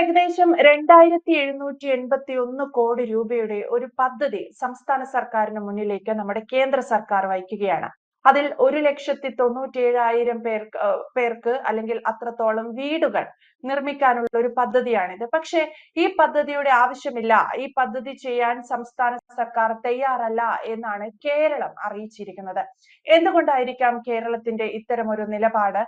ഏകദേശം രണ്ടായിരത്തി എഴുന്നൂറ്റി എൺപത്തി ഒന്ന് കോടി രൂപയുടെ ഒരു പദ്ധതി സംസ്ഥാന സർക്കാരിന് മുന്നിലേക്ക് നമ്മുടെ കേന്ദ്ര സർക്കാർ വഹിക്കുകയാണ്. അതിൽ ഒരു ലക്ഷത്തി തൊണ്ണൂറ്റി ഏഴായിരം പേർക്ക് പേർക്ക് അല്ലെങ്കിൽ അത്രത്തോളം വീടുകൾ നിർമ്മിക്കാനുള്ള ഒരു പദ്ധതിയാണിത്. പക്ഷേ ഈ പദ്ധതിയുടെ ആവശ്യമില്ല. ഈ പദ്ധതി ചെയ്യാൻ സംസ്ഥാന സർക്കാർ തയ്യാറല്ല എന്നാണ് കേരളം അറിയിച്ചിരിക്കുന്നത്. എന്തുകൊണ്ടായിരിക്കാം കേരളത്തിന്റെ ഇത്തരമൊരു നിലപാട്?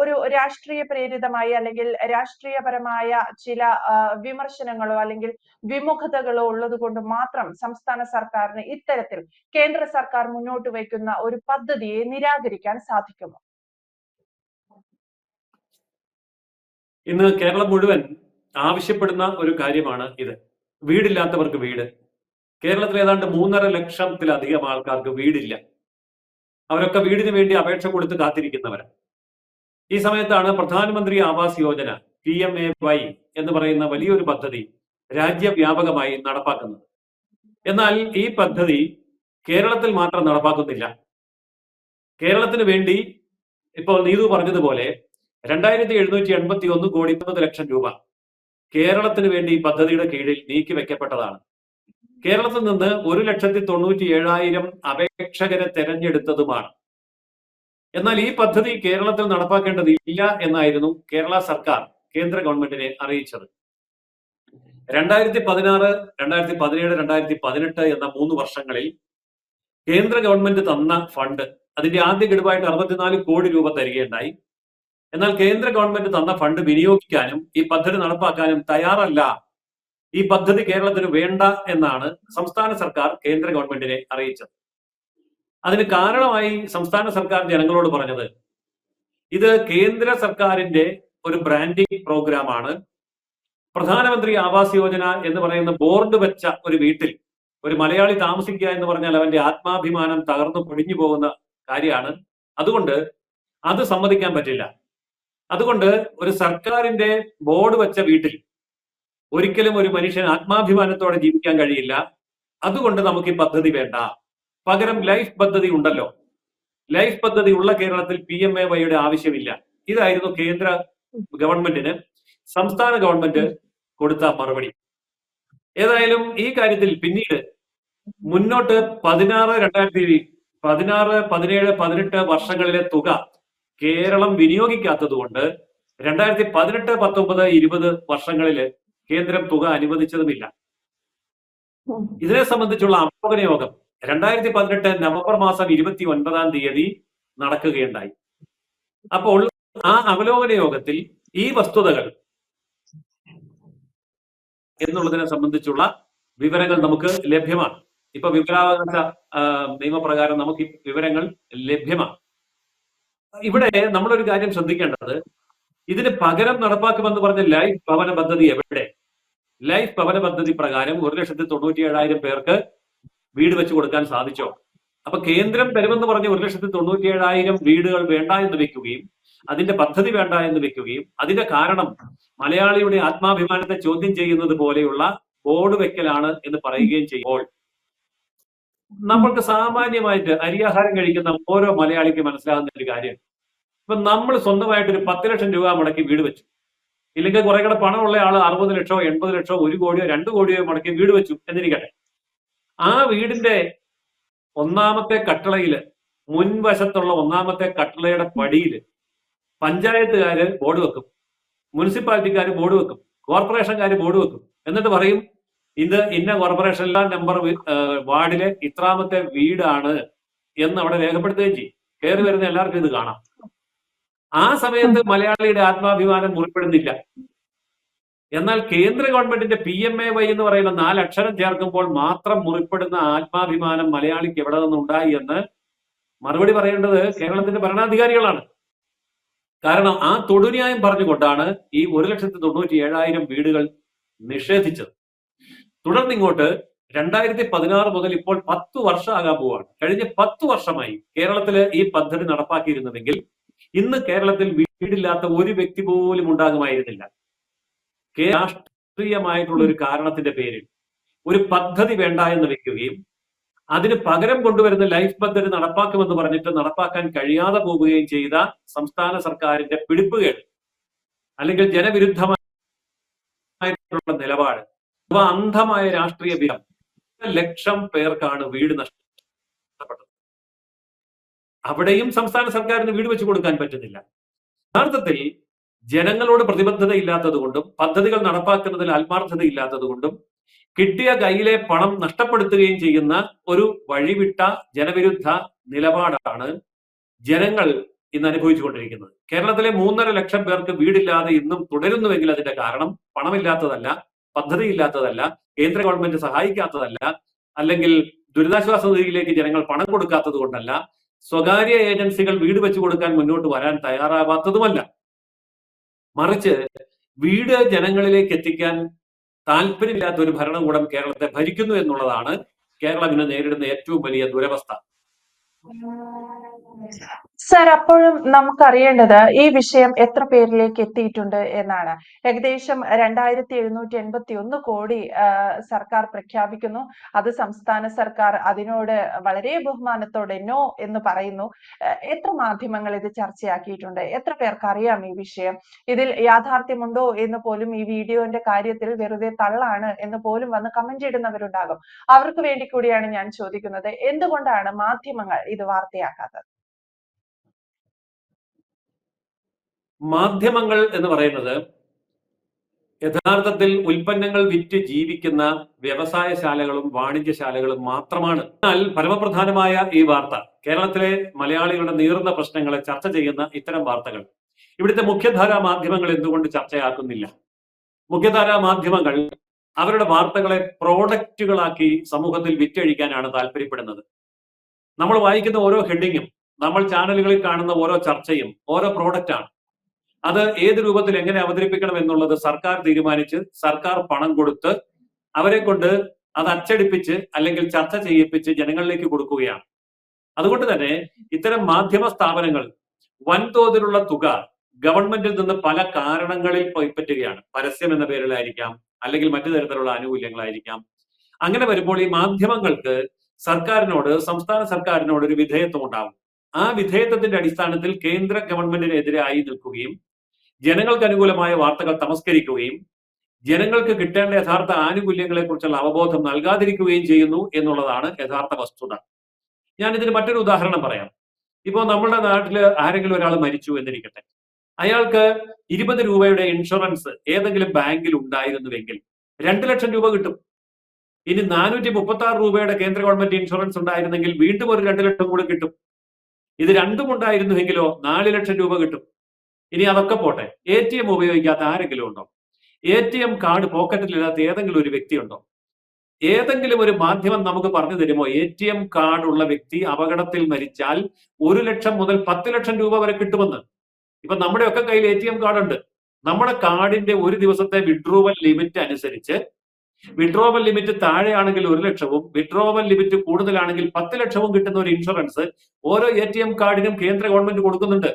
ഒരു രാഷ്ട്രീയ പ്രേരിതമായി അല്ലെങ്കിൽ രാഷ്ട്രീയപരമായ ചില വിമർശനങ്ങളോ അല്ലെങ്കിൽ വിമുഖതകളോ ഉള്ളത് കൊണ്ട് മാത്രം സംസ്ഥാന സർക്കാരിന് ഇത്തരത്തിൽ കേന്ദ്ര സർക്കാർ മുന്നോട്ട് വയ്ക്കുന്ന ഒരു പദ്ധതിയെ നിരാകരിക്കാൻ സാധിക്കുമോ? ഇന്ന് കേരളം മുഴുവൻ ആവശ്യപ്പെടുന്ന ഒരു കാര്യമാണ് ഇത്. വീടില്ലാത്തവർക്ക് വീട്. കേരളത്തിൽ ഏതാണ്ട് മൂന്നര ലക്ഷത്തിലധികം ആൾക്കാർക്ക് വീടില്ല. അവരൊക്കെ വീടിന് വേണ്ടി അപേക്ഷ കൊടുത്ത് കാത്തിരിക്കുന്നവരാണ് ഈ സമയത്താണ് പ്രധാനമന്ത്രി Awas Yojana P M A Y എന്ന് പറയുന്ന വലിയൊരു പദ്ധതി രാജ്യവ്യാപകമായി നടപ്പാക്കുന്നത്. എന്നാൽ ഈ പദ്ധതി കേരളത്തിൽ മാത്രം നടപ്പാക്കുന്നില്ല. കേരളത്തിന് വേണ്ടി ഇപ്പോൾ നീതു പറഞ്ഞതുപോലെ രണ്ടായിരത്തി എഴുന്നൂറ്റി എൺപത്തി ഒന്ന് കോടി ഇരുപത് ലക്ഷം രൂപ. കേരളത്തിന് വേണ്ടി ഈ പദ്ധതിയുടെ കീഴിൽ നീക്കി വെക്കപ്പെട്ടതാണ്. കേരളത്തിൽ നിന്ന് ഒരു ലക്ഷത്തി തൊണ്ണൂറ്റി ഏഴായിരം അപേക്ഷകരെ തെരഞ്ഞെടുത്തതുമാണ്. എന്നാൽ ഈ പദ്ധതി കേരളത്തിൽ നടപ്പാക്കേണ്ടതില്ല എന്നായിരുന്നു കേരള സർക്കാർ കേന്ദ്ര ഗവൺമെന്റിനെ അറിയിച്ചത്. രണ്ടായിരത്തി പതിനാറ് രണ്ടായിരത്തി പതിനേഴ് രണ്ടായിരത്തി പതിനെട്ട് എന്ന മൂന്ന് വർഷങ്ങളിൽ കേന്ദ്ര ഗവൺമെന്റ് തന്ന ഫണ്ട് അതിന്റെ ആദ്യ ഗഡുവായിട്ട് അറുപത്തിനാല് കോടി രൂപ തരികയുണ്ടായി. എന്നാൽ കേന്ദ്ര ഗവൺമെന്റ് തന്ന ഫണ്ട് വിനിയോഗിക്കാനും ഈ പദ്ധതി നടപ്പാക്കാനും തയ്യാറല്ല. ഈ പദ്ധതി കേരളത്തിന് വേണ്ട എന്നാണ് സംസ്ഥാന സർക്കാർ കേന്ദ്ര ഗവൺമെന്റിനെ അറിയിച്ചത്. അതിന് കാരണമായി സംസ്ഥാന സർക്കാർ ജനങ്ങളോട് പറഞ്ഞത് ഇത് കേന്ദ്ര സർക്കാരിന്റെ ഒരു ബ്രാൻഡിംഗ് പ്രോഗ്രാമാണ് പ്രധാനമന്ത്രി ആവാസ് യോജന എന്ന് പറയുന്ന ബോർഡ് വെച്ച ഒരു വീട്ടിൽ ഒരു മലയാളി താമസിക്കുക എന്ന് പറഞ്ഞാൽ അവന്റെ ആത്മാഭിമാനം തകർന്നു പൊടിഞ്ഞു പോകുന്ന കാര്യമാണ്. അതുകൊണ്ട് അത് സമ്മതിക്കാൻ പറ്റില്ല. അതുകൊണ്ട് ഒരു സർക്കാരിന്റെ ബോർഡ് വെച്ച വീട്ടിൽ ഒരിക്കലും ഒരു മനുഷ്യൻ ആത്മാഭിമാനത്തോടെ ജീവിക്കാൻ കഴിയില്ല. അതുകൊണ്ട് നമുക്ക് ഈ പദ്ധതി വേണ്ട. പകരം ലൈഫ് പദ്ധതി ഉണ്ടല്ലോ. ലൈഫ് പദ്ധതി ഉള്ള കേരളത്തിൽ പി എം എ വൈയുടെ ആവശ്യമില്ല. ഇതായിരുന്നു കേന്ദ്ര ഗവൺമെന്റിന് സംസ്ഥാന ഗവൺമെന്റ് കൊടുത്ത മറുപടി. ഏതായാലും ഈ കാര്യത്തിൽ പിന്നീട് മുന്നോട്ട് പതിനാറ് രണ്ടായിരത്തി പതിനാറ് പതിനേഴ് പതിനെട്ട് വർഷങ്ങളിലെ തുക കേരളം വിനിയോഗിക്കാത്തത് കൊണ്ട് രണ്ടായിരത്തി പതിനെട്ട് പത്തൊമ്പത് ഇരുപത് വർഷങ്ങളിൽ കേന്ദ്രം തുക അനുവദിച്ചതുമില്ല. ഇതിനെ സംബന്ധിച്ചുള്ള അവലോകന യോഗം രണ്ടായിരത്തി പതിനെട്ട് നവംബർ മാസം ഇരുപത്തി ഒൻപതാം തീയതി നടക്കുകയുണ്ടായി. അപ്പോൾ ആ അവലോകന യോഗത്തിൽ ഈ വസ്തുതകൾ എന്നുള്ളതിനെ സംബന്ധിച്ചുള്ള വിവരങ്ങൾ നമുക്ക് ലഭ്യമാണ്. ഇപ്പൊ വിവരാവകാശ നിയമപ്രകാരം നമുക്ക് വിവരങ്ങൾ ലഭ്യമാണ്. ഇവിടെ നമ്മളൊരു കാര്യം ശ്രദ്ധിക്കേണ്ടത്. ഇതിന് പകരം നടപ്പാക്കുമെന്ന് പറഞ്ഞ ലൈഫ് ഭവന പദ്ധതി എവിടെ? ലൈഫ് ഭവന പദ്ധതി പ്രകാരം ഒരു ലക്ഷത്തി തൊണ്ണൂറ്റി ഏഴായിരം പേർക്ക് വീട് വെച്ച് കൊടുക്കാൻ സാധിച്ചോ? അപ്പൊ കേന്ദ്രം തരുമെന്ന് പറഞ്ഞ ഒരു ലക്ഷത്തി തൊണ്ണൂറ്റി ഏഴായിരം വീടുകൾ വേണ്ട എന്ന് വെക്കുകയും അതിന്റെ പദ്ധതി വേണ്ട എന്ന് വെക്കുകയും അതിന്റെ കാരണം മലയാളിയുടെ ആത്മാഭിമാനത്തെ ചോദ്യം ചെയ്യുന്നത് പോലെയുള്ള ബോർഡ് വെക്കലാണ് എന്ന് പറയുകയും ചെയ്യുമ്പോൾ നമ്മൾക്ക് സാമാന്യമായിട്ട് അരിയാഹാരം കഴിക്കുന്ന ഓരോ മലയാളിക്ക് മനസ്സിലാകുന്ന ഒരു കാര്യം. ഇപ്പൊ നമ്മൾ സ്വന്തമായിട്ട് ഒരു പത്ത് ലക്ഷം രൂപ മുടക്കി വീട് വെച്ചു. ഇല്ലെങ്കിൽ കുറെ കൂടെ പണമുള്ള ആൾ അറുപത് ലക്ഷമോ എൺപത് ലക്ഷമോ ഒരു കോടിയോ രണ്ട് കോടിയോ മുടക്കി വീട് വെച്ചു എന്നിരിക്കട്ടെ. ആ വീടിന്റെ ഒന്നാമത്തെ കട്ടളയിൽ മുൻവശത്തുള്ള ഒന്നാമത്തെ കട്ടളയുടെ പടിയിൽ പഞ്ചായത്തുകാര് ബോർഡ് വെക്കും. മുനിസിപ്പാലിറ്റിക്കാർ ബോർഡ് വെക്കും. കോർപ്പറേഷൻകാർ ബോർഡ് വെക്കും. എന്നിട്ട് പറയും ഇത് ഇന്ന കോർപ്പറേഷനിലെ നമ്പർ വാർഡിലെ ഇത്രാമത്തെ വീടാണ് എന്ന് അവിടെ രേഖപ്പെടുത്തുകയും ചെയ്യും. കയറി വരുന്ന എല്ലാവർക്കും ഇത് കാണാം. ആ സമയത്ത് മലയാളിയുടെ ആത്മാഭിമാനം മുറിപ്പെടുന്നില്ല. എന്നാൽ കേന്ദ്ര ഗവൺമെന്റിന്റെ പി എം എ വൈ എന്ന് പറയുന്ന നാലക്ഷരം ചേർക്കുമ്പോൾ മാത്രം മുറിപ്പെടുന്ന ആത്മാഭിമാനം മലയാളിക്ക് എവിടെ നിന്നുണ്ടായി എന്ന് മറുപടി പറയേണ്ടത് കേരളത്തിന്റെ ഭരണാധികാരികളാണ്. കാരണം ആ തൊടുന്യായം പറഞ്ഞുകൊണ്ടാണ് ഈ ഒരു ലക്ഷത്തി തൊണ്ണൂറ്റി ഏഴായിരം വീടുകൾ നിഷേധിച്ചത്. തുടർന്ന് ഇങ്ങോട്ട് രണ്ടായിരത്തി പതിനാറ് മുതൽ ഇപ്പോൾ പത്ത് ആകാൻ പോവാണ്. കഴിഞ്ഞ പത്ത് വർഷമായി കേരളത്തിൽ ഈ പദ്ധതി നടപ്പാക്കിയിരുന്നതെങ്കിൽ ഇന്ന് കേരളത്തിൽ വീടില്ലാത്ത ഒരു വ്യക്തി പോലും ഉണ്ടാകുമായിരുന്നില്ല. രാഷ്ട്രീയമായിട്ടുള്ള ഒരു കാരണത്തിന്റെ പേരിൽ ഒരു പദ്ധതി വേണ്ട എന്ന് വെക്കുകയും അതിന് പകരം കൊണ്ടുവരുന്ന ലൈഫ് പദ്ധതി നടപ്പാക്കുമെന്ന് പറഞ്ഞിട്ട് നടപ്പാക്കാൻ കഴിയാതെ പോവുകയും ചെയ്ത സംസ്ഥാന സർക്കാരിന്റെ പിടിപ്പുകേട് അല്ലെങ്കിൽ ജനവിരുദ്ധമായ ആയിട്ടുള്ള നിലപാട് അഥവാ അന്ധമായ രാഷ്ട്രീയ ബിരം ലക്ഷം പേർക്കാണ് വീട് നഷ്ടപ്പെട്ടത്. അവിടെയും സംസ്ഥാന സർക്കാരിന് വീട് വെച്ചു കൊടുക്കാൻ പറ്റുന്നില്ല. യഥാർത്ഥത്തിൽ ജനങ്ങളോട് പ്രതിബദ്ധത ഇല്ലാത്തതുകൊണ്ടും പദ്ധതികൾ നടപ്പാക്കുന്നതിൽ ആത്മാർത്ഥത ഇല്ലാത്തതുകൊണ്ടും കിട്ടിയ കയ്യിലെ പണം നഷ്ടപ്പെടുത്തുകയും ചെയ്യുന്ന ഒരു വഴിവിട്ട ജനവിരുദ്ധ നിലപാടാണ് ജനങ്ങൾ ഇന്ന് അനുഭവിച്ചുകൊണ്ടിരിക്കുന്നത്. കേരളത്തിലെ മൂന്നര ലക്ഷം പേർക്ക് വീടില്ലാതെ ഇന്നും തുടരുന്നുവെങ്കിൽ അതിന്റെ കാരണം പണമില്ലാത്തതല്ല. പദ്ധതിയില്ലാത്തതല്ല കേന്ദ്ര ഗവൺമെന്റ് സഹായിക്കാത്തതല്ല അല്ലെങ്കിൽ ദുരിതാശ്വാസ നിധിയിലേക്ക് ജനങ്ങൾ പണം കൊടുക്കാത്തത് കൊണ്ടല്ല സ്വകാര്യ ഏജൻസികൾ വീട് വെച്ചു കൊടുക്കാൻ മുന്നോട്ട് വരാൻ തയ്യാറാവാത്തതുമല്ല. മറിച്ച് വീട് ജനങ്ങളിലേക്ക് എത്തിക്കാൻ താല്പര്യമില്ലാത്ത ഒരു ഭരണകൂടം കേരളത്തെ ഭരിക്കുന്നു എന്നുള്ളതാണ് കേരളം ഇന്ന് നേരിടുന്ന ഏറ്റവും വലിയ ദുരവസ്ഥ. സർ അപ്പോഴും നമുക്കറിയേണ്ടത് ഈ വിഷയം എത്ര പേരിലേക്ക് എത്തിയിട്ടുണ്ട് എന്നാണ്. ഏകദേശം രണ്ടായിരത്തി എഴുന്നൂറ്റി എൺപത്തി ഒന്ന് കോടി സർക്കാർ പ്രഖ്യാപിക്കുന്നു. അത് സംസ്ഥാന സർക്കാർ അതിനോട് വളരെ ബഹുമാനത്തോടെ നോ എന്ന് പറയുന്നു. എത്ര മാധ്യമങ്ങൾ ഇത് ചർച്ചയാക്കിയിട്ടുണ്ട്? എത്ര പേർക്ക് അറിയാം ഈ വിഷയം? ഇതിൽ യാഥാർത്ഥ്യമുണ്ടോ എന്ന് പോലും ഈ വീഡിയോന്റെ കാര്യത്തിൽ വെറുതെ തള്ളാണ് എന്ന് പോലും വന്ന് കമന്റ് ഇടുന്നവരുണ്ടാകും. അവർക്ക് വേണ്ടി കൂടിയാണ് ഞാൻ ചോദിക്കുന്നത്. എന്തുകൊണ്ടാണ് മാധ്യമങ്ങൾ ഇത് വാർത്തയാക്കാത്തത്? മാധ്യമങ്ങൾ എന്ന് പറയുന്നത് യഥാർത്ഥത്തിൽ ഉൽപ്പന്നങ്ങൾ വിറ്റ് ജീവിക്കുന്ന വ്യവസായശാലകളും വാണിജ്യശാലകളും മാത്രമാണ്. എന്നാൽ പരമപ്രധാനമായ ഈ വാർത്ത കേരളത്തിലെ മലയാളികളുടെ നീറുന്ന പ്രശ്നങ്ങളെ ചർച്ച ചെയ്യുന്ന ഇത്തരം വാർത്തകൾ. ഇവിടുത്തെ മുഖ്യധാരാ മാധ്യമങ്ങൾ എന്തുകൊണ്ട് ചർച്ചയാക്കുന്നില്ല? മുഖ്യധാരാ മാധ്യമങ്ങൾ അവരുടെ വാർത്തകളെ പ്രോഡക്റ്റുകളാക്കി സമൂഹത്തിൽ വിറ്റഴിക്കാനാണ് താല്പര്യപ്പെടുന്നത്. നമ്മൾ വായിക്കുന്ന ഓരോ ഹെഡിങ്ങും നമ്മൾ ചാനലുകളിൽ കാണുന്ന ഓരോ ചർച്ചയും ഓരോ പ്രോഡക്റ്റാണ്. അത് ഏത് രൂപത്തിൽ എങ്ങനെ അവതരിപ്പിക്കണം എന്നുള്ളത് സർക്കാർ തീരുമാനിച്ച് സർക്കാർ പണം കൊടുത്ത് അവരെ കൊണ്ട് അത് അച്ചടിപ്പിച്ച് അല്ലെങ്കിൽ ചർച്ച ചെയ്യിപ്പിച്ച് ജനങ്ങളിലേക്ക് കൊടുക്കുകയാണ്. അതുകൊണ്ട് തന്നെ ഇത്തരം മാധ്യമ സ്ഥാപനങ്ങൾ വൻതോതിലുള്ള തുക ഗവൺമെന്റിൽ നിന്ന് പല കാരണങ്ങളിൽ പറ്റുകയാണ്. പരസ്യം എന്ന പേരിലായിരിക്കാം അല്ലെങ്കിൽ മറ്റു തരത്തിലുള്ള ആനുകൂല്യങ്ങളായിരിക്കാം. അങ്ങനെ വരുമ്പോൾ ഈ മാധ്യമങ്ങൾക്ക് സർക്കാരിനോട് സംസ്ഥാന സർക്കാരിനോട് ഒരു വിധേയത്വം ഉണ്ടാവും ആ വിധേയത്വത്തിന്റെ അടിസ്ഥാനത്തിൽ കേന്ദ്ര ഗവൺമെന്റിനെതിരായി നിൽക്കുകയും ജനങ്ങൾക്ക് അനുകൂലമായ വാർത്തകൾ തമസ്കരിക്കുകയും ജനങ്ങൾക്ക് കിട്ടേണ്ട യഥാർത്ഥ ആനുകൂല്യങ്ങളെ കുറിച്ചുള്ള അവബോധം നൽകാതിരിക്കുകയും ചെയ്യുന്നു എന്നുള്ളതാണ് യഥാർത്ഥ വസ്തുത. ഞാൻ ഇതിന് മറ്റൊരു ഉദാഹരണം പറയാം. ഇപ്പോൾ നമ്മുടെ നാട്ടിൽ ആരെങ്കിലും ഒരാൾ മരിച്ചു എന്നിരിക്കട്ടെ. അയാൾക്ക് ഇരുപത് രൂപയുടെ ഇൻഷുറൻസ് ഏതെങ്കിലും ബാങ്കിൽ ഉണ്ടായിരുന്നുവെങ്കിൽ രണ്ട് ലക്ഷം രൂപ കിട്ടും. ഇനി നാനൂറ്റി മുപ്പത്തി ആറ് രൂപയുടെ കേന്ദ്ര ഗവൺമെന്റ് ഇൻഷുറൻസ് ഉണ്ടായിരുന്നെങ്കിൽ വീണ്ടും ഒരു രണ്ട് ലക്ഷം കൂടി കിട്ടും. ഇത് രണ്ടും ഉണ്ടായിരുന്നുവെങ്കിലോ നാല് ലക്ഷം രൂപ കിട്ടും. ഇനി അതൊക്കെ പോട്ടെ. എ ടി എം ഉപയോഗിക്കാത്ത ആരെങ്കിലും ഉണ്ടോ? എ ടി എം കാർഡ് പോക്കറ്റിലില്ലാത്ത ഏതെങ്കിലും ഒരു വ്യക്തി ഉണ്ടോ? ഏതെങ്കിലും ഒരു മാധ്യമം നമുക്ക് പറഞ്ഞു തരുമോ? എ ടി എം കാർഡ് ഉള്ള വ്യക്തി അപകടത്തിൽ മരിച്ചാൽ ഒരു ലക്ഷം മുതൽ പത്ത് ലക്ഷം രൂപ വരെ കിട്ടുമെന്ന്. ഇപ്പൊ നമ്മുടെ ഒക്കെ കയ്യിൽ എ ടി എം കാർഡ് ഉണ്ട്. നമ്മുടെ കാർഡിന്റെ ഒരു ദിവസത്തെ വിഡ്രോവൽ ലിമിറ്റ് അനുസരിച്ച് വിഡ്രോവൽ ലിമിറ്റ് താഴെയാണെങ്കിൽ ഒരു ലക്ഷവും വിഡ്രോവൽ ലിമിറ്റ് കൂടുതലാണെങ്കിൽ പത്ത് ലക്ഷവും കിട്ടുന്ന ഒരു ഇൻഷുറൻസ് ഓരോ എ ടി എം കാർഡിനും കേന്ദ്ര ഗവൺമെന്റ് കൊടുക്കുന്നുണ്ട്.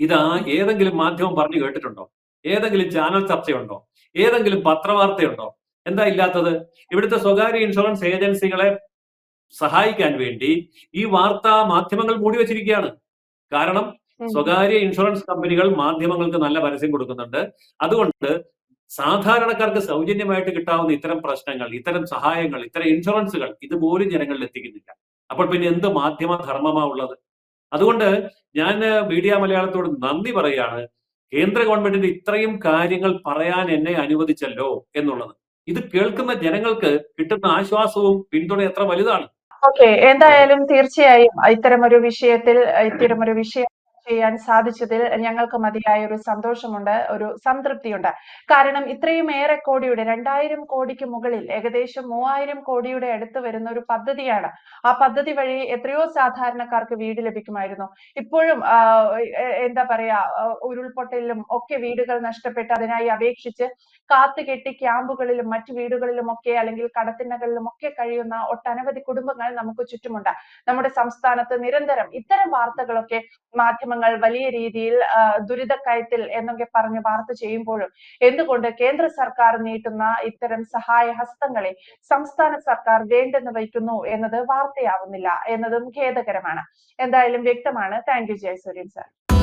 ഇതാ ഏതെങ്കിലും മാധ്യമം പറഞ്ഞു കേട്ടിട്ടുണ്ടോ? ഏതെങ്കിലും ചാനൽ ചർച്ചയുണ്ടോ? ഏതെങ്കിലും പത്രവാർത്തയുണ്ടോ? എന്താ ഇല്ലാത്തത്? ഇവിടുത്തെ സ്വകാര്യ ഇൻഷുറൻസ് ഏജൻസികളെ സഹായിക്കാൻ വേണ്ടി ഈ വാർത്താ മാധ്യമങ്ങൾ മൂടി വെച്ചിരിക്കുകയാണ്. കാരണം സ്വകാര്യ ഇൻഷുറൻസ് കമ്പനികൾ മാധ്യമങ്ങൾക്ക് നല്ല പരസ്യം കൊടുക്കുന്നുണ്ട്. അതുകൊണ്ട് സാധാരണക്കാർക്ക് സൗജന്യമായിട്ട് കിട്ടാവുന്ന ഇത്തരം പ്രശ്നങ്ങൾ ഇത്തരം സഹായങ്ങൾ ഇത്തരം ഇൻഷുറൻസുകൾ ഇതുപോലും ജനങ്ങളിൽ എത്തിക്കുന്നില്ല. അപ്പോൾ പിന്നെ എന്ത് മാധ്യമ ധർമ്മമാ ഉള്ളത്? അതുകൊണ്ട് ഞാൻ മീഡിയ മലയാളത്തോട് നന്ദി പറയുകയാണ്. കേന്ദ്ര ഗവൺമെന്റിന്റെ ഇത്രയും കാര്യങ്ങൾ പറയാൻ എന്നെ അനുവദിച്ചല്ലോ എന്നുള്ളത്. ഇത് കേൾക്കുന്ന ജനങ്ങൾക്ക് കിട്ടുന്ന ആശ്വാസവും പിന്തുണ എത്ര വലുതാണ്. ഓക്കെ എന്തായാലും തീർച്ചയായും ഇത്തരമൊരു വിഷയത്തിൽ ഇത്തരമൊരു വിഷയം ചെയ്യാൻ സാധിച്ചതിൽ ഞങ്ങൾക്ക് മതിയായ ഒരു സന്തോഷമുണ്ട് ഒരു സംതൃപ്തിയുണ്ട്. കാരണം ഇത്രയും ഏറെ കോടിയുടെ രണ്ടായിരം കോടിക്ക് മുകളിൽ ഏകദേശം മൂവായിരം കോടിയുടെ അടുത്ത് വരുന്ന ഒരു പദ്ധതിയാണ്. ആ പദ്ധതി വഴി എത്രയോ സാധാരണക്കാർക്ക് വീട് ലഭിക്കുമായിരുന്നു. ഇപ്പോഴും എന്താ പറയാ ഉരുൾപൊട്ടലിലും ഒക്കെ വീടുകൾ നഷ്ടപ്പെട്ട് അതിനായി അപേക്ഷിച്ച് കാത്തുകെട്ടി ക്യാമ്പുകളിലും മറ്റു വീടുകളിലും ഒക്കെ അല്ലെങ്കിൽ കടത്തിണ്ണകളിലും ഒക്കെ കഴിയുന്ന ഒട്ടനവധി കുടുംബങ്ങൾ നമുക്ക് ചുറ്റുമുണ്ട്. നമ്മുടെ സംസ്ഥാനത്ത് നിരന്തരം ഇത്തരം വാർത്തകളൊക്കെ മാധ്യമങ്ങൾ വലിയ രീതിയിൽ ദുരിതക്കയത്തിൽ എന്നൊക്കെ പറഞ്ഞ് വാർത്ത ചെയ്യുമ്പോഴും എന്തുകൊണ്ട് കേന്ദ്ര സർക്കാർ നീട്ടുന്ന ഇത്തരം സഹായ ഹസ്തങ്ങളെ സംസ്ഥാന സർക്കാർ വേണ്ടെന്ന് വയ്ക്കുന്നു എന്നത് വാർത്തയാവുന്നില്ല എന്നതും ഖേദകരമാണ്. എന്തായാലും വ്യക്തമാണ്. Thank you Jayasuryan sir.